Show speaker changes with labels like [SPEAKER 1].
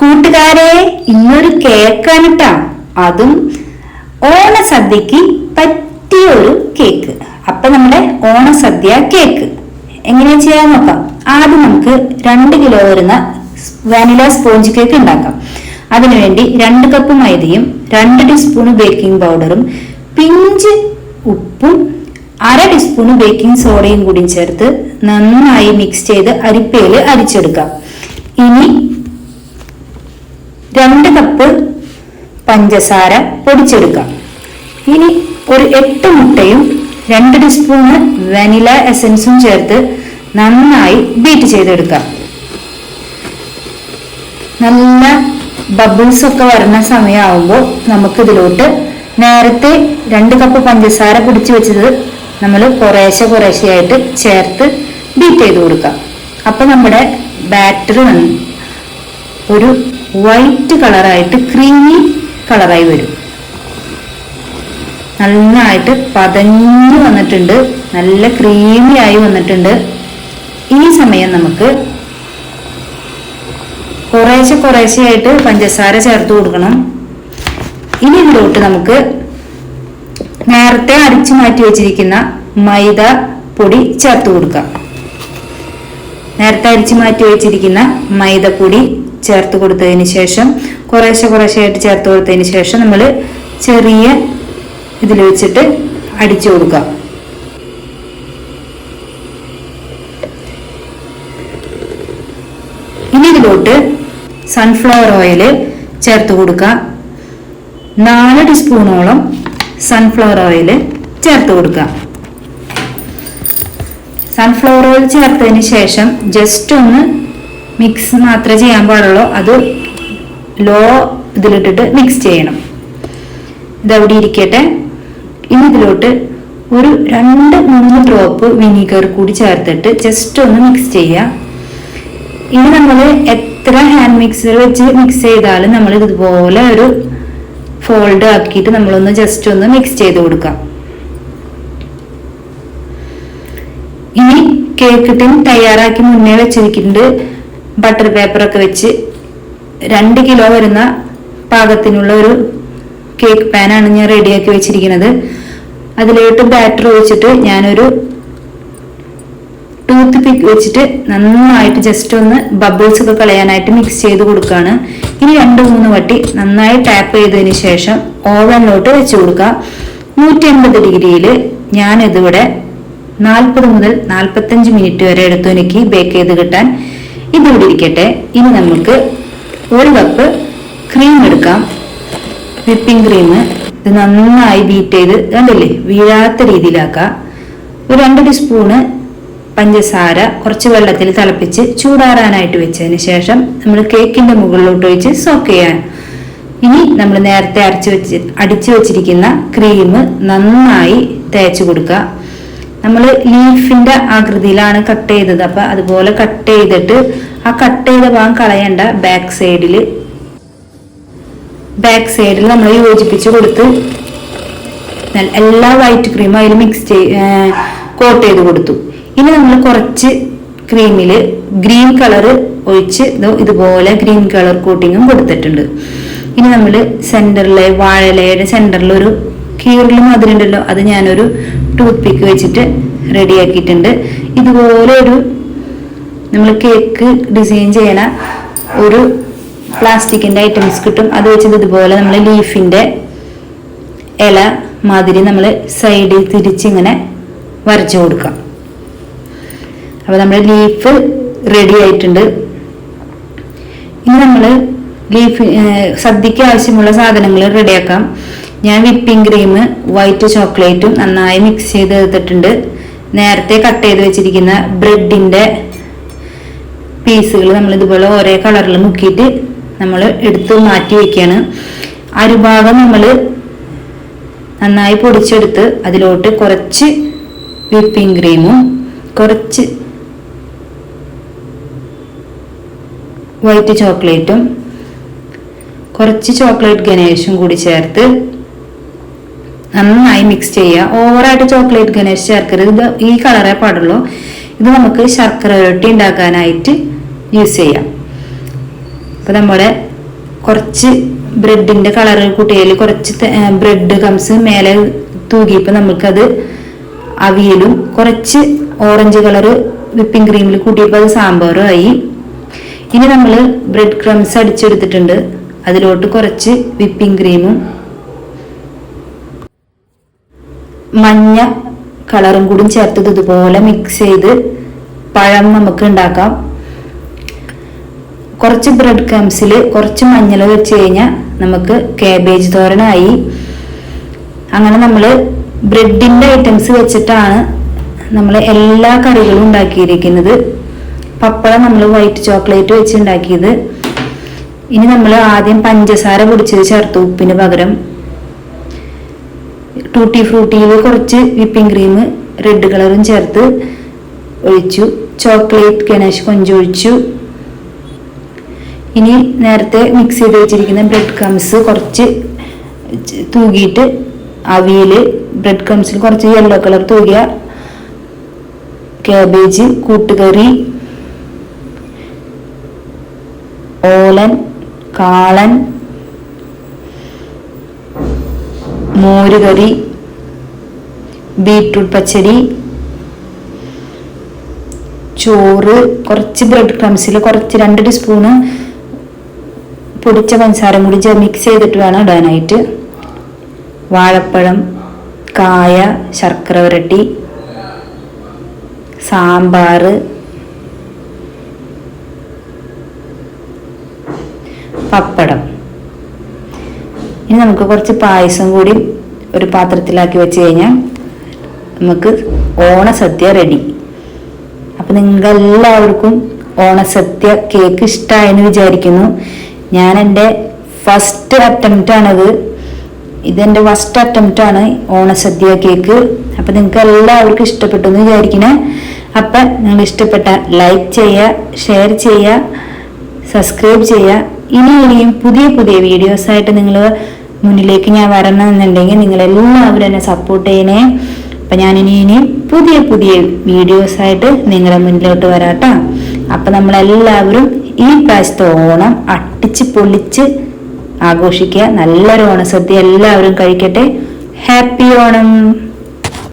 [SPEAKER 1] കൂട്ടുകാരെ ഇന്നൊരു കേക്കാണ് അതും ഓണസദ്യക്ക് പറ്റിയ ഒരു കേക്ക്. അപ്പൊ നമ്മുടെ ഓണസദ്യ കേക്ക്. എങ്ങനെയാ ചെയ്യാൻ നോക്കാം. ആദ്യം നമുക്ക് രണ്ട് കിലോ വരുന്ന വാനില സ്പോഞ്ച് കേക്ക് ഉണ്ടാക്കാം. അതിനുവേണ്ടി രണ്ട് കപ്പ് മൈദയും രണ്ട് ടീസ്പൂൺ ബേക്കിംഗ് പൗഡറും പിഞ്ച് ഉപ്പും അര ടീസ്പൂൺ ബേക്കിംഗ് സോഡയും കൂടി ചേർത്ത് നന്നായി മിക്സ് ചെയ്ത് അരിപ്പയിൽ അരിച്ചെടുക്കാം. ഇനി രണ്ട് കപ്പ് പഞ്ചസാര പൊടിച്ചെടുക്കാം. ഇനി ഒരു എട്ട് മുട്ടയും രണ്ട് ടീസ്പൂണ് വനില എസൻസും ചേർത്ത് നന്നായി ബീറ്റ് ചെയ്തെടുക്കാം. നല്ല ബബിൾസ് ഒക്കെ വരുന്ന സമയമാകുമ്പോൾ നമുക്ക് ഇതിലോട്ട് നേരത്തെ രണ്ട് കപ്പ് പഞ്ചസാര പൊടിച്ച് വെച്ചത് നമ്മൾ കുറേശ്ശെ കുറേശ്ശെയായിട്ട് ചേർത്ത് ബീറ്റ് ചെയ്ത് കൊടുക്കാം. അപ്പം നമ്മുടെ ബാറ്റർ ഒരു വൈറ്റ് കളറായിട്ട് ക്രീമി കളറായി വരും. നന്നായിട്ട് പതഞ്ഞു വന്നിട്ടുണ്ട്. നല്ല ക്രീമി ആയി വന്നിട്ടുണ്ട്. ഈ സമയം നമുക്ക് കുറേശ്ശെ കുറേശ്ശെയായിട്ട് പഞ്ചസാര ചേർത്ത് കൊടുക്കണം. ഇനി ഇതിലോട്ട് നമുക്ക് നേരത്തെ അരച്ചു മാറ്റി വെച്ചിരിക്കുന്ന മൈദ പൊടി ചേർത്ത് കൊടുക്കാം. നേരത്തെ അരിച്ചു മാറ്റി വെച്ചിരിക്കുന്ന മൈദപ്പൊടി ചേർത്ത് കൊടുത്തതിന് ശേഷം കുറേശ്ശെ കുറേശ്ശെ ആയിട്ട് ചേർത്ത് കൊടുത്തതിന് ശേഷം നമ്മൾ ചെറിയ ഇതിൽ വെച്ചിട്ട് അടിച്ചു കൊടുക്കാം. ഇനി ഇതിലോട്ട് സൺഫ്ലവർ ഓയിൽ ചേർത്ത് കൊടുക്കുക നാല് ടീസ്പൂണോളം സൺഫ്ലവർ ഓയിൽ ചേർത്ത് കൊടുക്കുക സൺഫ്ലവർ ഓയിൽ ചേർത്തതിന് ശേഷം ജസ്റ്റ് ഒന്ന് മിക്സ് മാത്രമേ ചെയ്യാൻ പാടുള്ളൂ. അത് ലോ ഇതിലിട്ടിട്ട് മിക്സ് ചെയ്യണം. ഇതവിടെ ഇരിക്കട്ടെ. ഇനി ഇതിലോട്ട് ഒരു രണ്ട് മൂന്ന് ഡ്രോപ്പ് വിനീഗർ കൂടി ചേർത്തിട്ട് ജസ്റ്റ് ഒന്ന് മിക്സ് ചെയ്യുക. ഇനി നമ്മൾ എത്ര ഹാൻഡ് മിക്സർ വെച്ച് മിക്സ് ചെയ്താലും നമ്മൾ ഇതുപോലെ ഒരു ഫോൾഡ് ആക്കിയിട്ട് നമ്മളൊന്ന് ജസ്റ്റ് ഒന്ന് മിക്സ് ചെയ്ത് കൊടുക്കാം. ഇനി കേക്ക് ടിൻ തയ്യാറാക്കി മുന്നേ വെച്ചിരിക്കുന്നുണ്ട് ബട്ടർ പേപ്പറൊക്കെ വെച്ച് രണ്ട് കിലോ വരുന്ന പാകത്തിനുള്ള ഒരു കേക്ക് പാനാണ് ഞാൻ റെഡിയാക്കി വെച്ചിരിക്കുന്നത്. അതിലോട്ട് ബാറ്റർ ഒഴിച്ചിട്ട് ഞാനൊരു ടൂത്ത് പിക്ക് വെച്ചിട്ട് നന്നായിട്ട് ജസ്റ്റ് ഒന്ന് ബബിൾസ് ഒക്കെ കളയാനായിട്ട് മിക്സ് ചെയ്ത് കൊടുക്കുകയാണ് ഇനി രണ്ട് മൂന്ന് വട്ടി നന്നായി ടാപ്പ് ചെയ്തതിന് ശേഷം ഓവനിലോട്ട് വെച്ച് കൊടുക്കുക. നൂറ്റി എൺപത് ഡിഗ്രിയിൽ ഞാനിതിവിടെ നാൽപ്പത് മുതൽ നാൽപ്പത്തഞ്ച് മിനിറ്റ് വരെ എടുത്തു എനിക്ക് ബേക്ക് ചെയ്ത് കിട്ടാൻ ഇതിവിടെ ഇരിക്കട്ടെ ഇനി നമുക്ക് ഒരു കപ്പ് ക്രീം എടുക്കാം. വിപ്പിംഗ് ക്രീം ഇത് നന്നായി ബീറ്റ് ചെയ്ത് കണ്ടില്ലേ? വീഴാത്ത രീതിയിലാക്കാം. ഒരു രണ്ട് ടീസ്പൂണ് പഞ്ചസാര കുറച്ച് വെള്ളത്തിൽ തിളപ്പിച്ച് ചൂടാറാനായിട്ട് വെച്ചതിന് ശേഷം നമ്മൾ കേക്കിന്റെ മുകളിലോട്ട് ഒഴിച്ച് സോക്ക് ചെയ്യാൻ. ഇനി നമ്മൾ നേരത്തെ അരച്ച് വെച്ച് അടിച്ചു വെച്ചിരിക്കുന്ന ക്രീം നന്നായി തേച്ച് കൊടുക്കുക. നമ്മൾ ലീഫിന്റെ ആകൃതിയിലാണ് കട്ട് ചെയ്തത്. അപ്പൊ അതുപോലെ കട്ട് ചെയ്തിട്ട് ആ കട്ട് ചെയ്ത ഭാഗം കളയണ്ട. ബാക്ക് സൈഡിൽ ബാക്ക് സൈഡിൽ നമ്മൾ യോജിപ്പിച്ച് കൊടുത്ത് എല്ലാ വൈറ്റ് ക്രീമും അതിൽ മിക്സ് ചെയ് കോട്ട് ചെയ്ത് കൊടുത്തു. ഇനി നമ്മൾ കുറച്ച് ക്രീമിൽ ഗ്രീൻ കളർ ഒഴിച്ച് ഇതുപോലെ ഗ്രീൻ കളർ കോട്ടിങ്ങും കൊടുത്തിട്ടുണ്ട്. ഇനി നമ്മൾ സെന്ററിലെ വാഴലയുടെ സെന്ററിൽ ഒരു കീറിൽ മധുരമുണ്ടല്ലോ അത് ഞാനൊരു ടൂത്ത് പിക്ക് വെച്ചിട്ട് റെഡിയാക്കിയിട്ടുണ്ട് ഇതുപോലെ ഒരു നമ്മൾ കേക്ക് ഡിസൈൻ ചെയ്യണ ഒരു പ്ലാസ്റ്റിക്കിന്റെ ഐറ്റംസ് കിട്ടും. അത് വെച്ചത് ഇതുപോലെ നമ്മൾ ലീഫിന്റെ ഇല മാതിരി നമ്മൾ സൈഡിൽ തിരിച്ചിങ്ങനെ വരച്ചു കൊടുക്കാം. അപ്പോൾ നമ്മുടെ ലീഫ് റെഡി ആയിട്ടുണ്ട്. ഇനി നമ്മൾ ലീഫ് സദ്യക്ക് ആവശ്യമുള്ള സാധനങ്ങൾ റെഡിയാക്കാം ഞാൻ വിപ്പിംഗ് ക്രീം വൈറ്റ് ചോക്ലേറ്റും നന്നായി മിക്സ് ചെയ്ത് എടുത്തിട്ടുണ്ട് നേരത്തെ കട്ട് ചെയ്ത് വെച്ചിരിക്കുന്ന ബ്രെഡിന്റെ പീസുകൾ നമ്മൾ ഇതുപോലെ ഒരേ കളറിൽ മുക്കിയിട്ട് നമ്മൾ എടുത്ത് മാറ്റി വയ്ക്കുകയാണ് അരുഭാഗം നമ്മൾ നന്നായി പൊടിച്ചെടുത്ത് അതിലോട്ട് കുറച്ച് വിപ്പിംഗ് ക്രീമും കുറച്ച് വൈറ്റ് ചോക്ലേറ്റും കുറച്ച് ചോക്ലേറ്റ് ഗണേഷും കൂടി ചേർത്ത് നന്നായി മിക്സ് ചെയ്യുക. ഓവറായിട്ട് ചോക്ലേറ്റ് ഗണേഷ് ചേർക്കരുത് ഇത് ഈ കളറേ പാടുള്ളൂ. ഇത് നമുക്ക് ശർക്കര ഇരട്ടി ഉണ്ടാക്കാനായിട്ട് യൂസ് ചെയ്യാം. അപ്പം നമ്മുടെ കുറച്ച് ബ്രെഡിന്റെ കളർ കുട്ടിയിൽ കുറച്ച് ബ്രെഡ് കംസ് മേലെ തൂകിയപ്പോൾ നമുക്കത് അവിയലും കുറച്ച് ഓറഞ്ച് കളർ വിപ്പിംഗ് ക്രീമിൽ കൂട്ടിയപ്പോൾ അത് സാമ്പാറും ആയി. ഇനി നമ്മൾ ബ്രെഡ് ക്രംസ് അടിച്ചെടുത്തിട്ടുണ്ട്. അതിലോട്ട് കുറച്ച് വിപ്പിംഗ് ക്രീമും മഞ്ഞ കളറും കൂടി ചേർത്തത് ഇതുപോലെ മിക്സ് ചെയ്ത് പഴം നമുക്ക് ഉണ്ടാക്കാം. കുറച്ച് ബ്രെഡ് ക്രംസിൽ കുറച്ച് മഞ്ഞൾ വെച്ച് കഴിഞ്ഞാൽ നമുക്ക് കാബേജ് തോരനായി. അങ്ങനെ നമ്മൾ ബ്രെഡിന്റെ ഐറ്റംസ് വെച്ചിട്ടാണ് നമ്മൾ എല്ലാ കറികളും ഉണ്ടാക്കിയിരിക്കുന്നത്. പപ്പടം നമ്മൾ വൈറ്റ് ചോക്ലേറ്റ് വെച്ച് ഉണ്ടാക്കിയത്. ഇനി നമ്മൾ ആദ്യം പഞ്ചസാര പൊടിച്ചത് ചേർത്തു ഉപ്പിന് പകരം. ടൂട്ടി ഫ്രൂട്ടിയിൽ കുറച്ച് വിപ്പിംഗ് ക്രീം റെഡ് കളറും ചേർത്ത് ഒഴിച്ചു. ചോക്ലേറ്റ് ഗണേഷ് കൊഞ്ചൊഴിച്ചു ഇനി നേരത്തെ മിക്സ് ചെയ്ത് വെച്ചിരിക്കുന്ന ബ്രെഡ് ക്രംസ് കുറച്ച് തൂകിയിട്ട് അവിയൽ ബ്രെഡ് ക്രംസിൽ കുറച്ച് യെല്ലോ കളർ തൂകിയ കാബേജ് കൂട്ടുകറി ഓലൻ കാളൻ മോരുകറി ബീട്രൂട്ട് പച്ചടി ചോറ് കുറച്ച് ബ്രെഡ് ക്രംസിൽ കുറച്ച് രണ്ട് ടീസ്പൂണ് പൊടിച്ച പഞ്ചസാരം കൂടി മിക്സ് ചെയ്തിട്ട് വേണം ഇടാനായിട്ട്. വാഴപ്പഴം കായ ശർക്കര വരട്ടി സാമ്പാർ പപ്പടം. ഇനി നമുക്ക് കുറച്ച് പായസം കൂടി ഒരു പാത്രത്തിലാക്കി വെച്ച് കഴിഞ്ഞാൽ നമുക്ക് ഓണസദ്യ റെഡി അപ്പം നിങ്ങൾക്കെല്ലാവർക്കും ഓണസദ്യ കേക്ക് ഇഷ്ടമായെന്ന് വിചാരിക്കുന്നു. ഞാൻ എന്റെ ഫസ്റ്റ് അറ്റംപ്റ്റ് ആണത്. ഇതെന്റെ ഫസ്റ്റ് അറ്റംപ്റ്റ് ആണ് ഓണസദ്യ കേക്ക് അപ്പം നിങ്ങൾക്ക് എല്ലാവർക്കും ഇഷ്ടപ്പെട്ടു എന്ന് വിചാരിക്കണേ. അപ്പം നിങ്ങൾ ഇഷ്ടപ്പെട്ട ലൈക്ക് ചെയ്യുക ഷെയർ ചെയ്യുക സബ്സ്ക്രൈബ് ചെയ്യുക. ഇനി ഇനിയും പുതിയ പുതിയ വീഡിയോസായിട്ട് നിങ്ങൾ മുന്നിലേക്ക് ഞാൻ വരണമെന്നുണ്ടെങ്കിൽ നിങ്ങളെല്ലാവരും എന്നെ സപ്പോർട്ട് ചെയ്യണേ. അപ്പം ഞാൻ ഇനി പുതിയ പുതിയ വീഡിയോസ് ആയിട്ട് നിങ്ങളുടെ മുന്നിലോട്ട് വരാട്ടോ. അപ്പം നമ്മളെല്ലാവരും ഈ പ്രാവശ്യത്തെ ഓണം അട്ടിച്ച് പൊളിച്ച് ആഘോഷിക്കുക. നല്ലൊരു ഓണസദ്യ എല്ലാവരും കഴിക്കട്ടെ. ഹാപ്പി ഓണം.